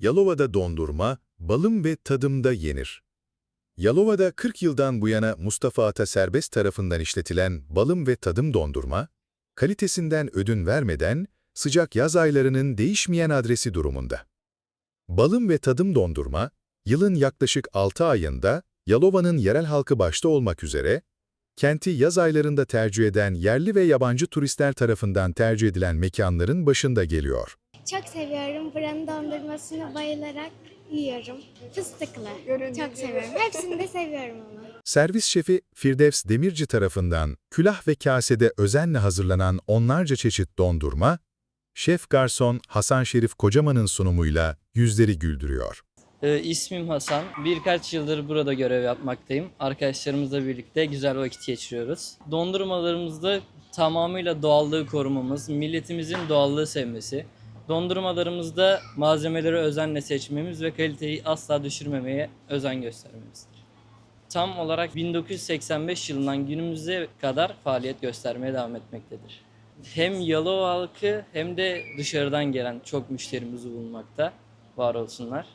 Yalova'da dondurma, balım ve tadımda yenir. Yalova'da 40 yıldan bu yana Mustafa Ata Serbest tarafından işletilen balım ve tadım dondurma, kalitesinden ödün vermeden sıcak yaz aylarının değişmeyen adresi durumunda. Balım ve tadım dondurma, yılın yaklaşık 6 ayında Yalova'nın yerel halkı başta olmak üzere, kenti yaz aylarında tercih eden yerli ve yabancı turistler tarafından tercih edilen mekanların başında geliyor. Çok seviyorum. Buranın dondurmasını bayılarak yiyorum. Fıstıklı. Çok seviyorum. Hepsini de seviyorum ama. Servis şefi Firdevs Demirci tarafından külah ve kasede özenle hazırlanan onlarca çeşit dondurma, şef garson Hasan Şerif Kocaman'ın sunumuyla yüzleri güldürüyor. Ee, ismim Hasan. Birkaç yıldır burada görev yapmaktayım. Arkadaşlarımızla birlikte güzel vakit geçiriyoruz. Dondurmalarımızda tamamıyla doğallığı korumamız, milletimizin doğallığı sevmesi, dondurmalarımızda malzemeleri özenle seçmemiz ve kaliteyi asla düşürmemeye özen göstermemizdir. Tam olarak 1985 yılından günümüze kadar faaliyet göstermeye devam etmektedir. Hem Yalova halkı hem de dışarıdan gelen çok müşterimiz bulunmakta. Var olsunlar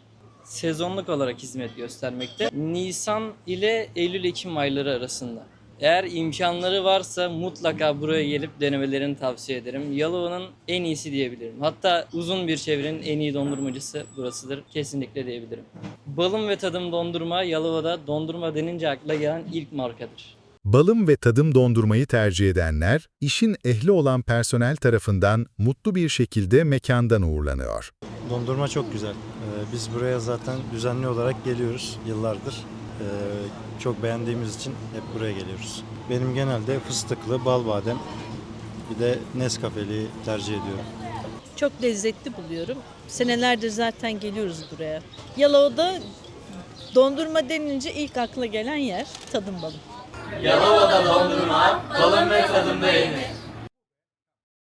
sezonluk olarak hizmet göstermekte. Nisan ile Eylül-Ekim ayları arasında. Eğer imkanları varsa mutlaka buraya gelip denemelerini tavsiye ederim. Yalova'nın en iyisi diyebilirim. Hatta uzun bir çevrenin en iyi dondurmacısı burasıdır. Kesinlikle diyebilirim. Balım ve tadım dondurma Yalova'da dondurma denince akla gelen ilk markadır. Balım ve tadım dondurmayı tercih edenler, işin ehli olan personel tarafından mutlu bir şekilde mekandan uğurlanıyor. Dondurma çok güzel. Ee, Biz buraya zaten düzenli olarak geliyoruz yıllardır. Ee, Çok beğendiğimiz için hep buraya geliyoruz. Benim genelde fıstıklı, bal badem, bir de Nescafe'li tercih ediyorum. Çok lezzetli buluyorum. Senelerdir zaten geliyoruz buraya. Yalova'da dondurma denince ilk akla gelen yer tadım balı. Yalova'da dondurma, balım ve tadımda yenir.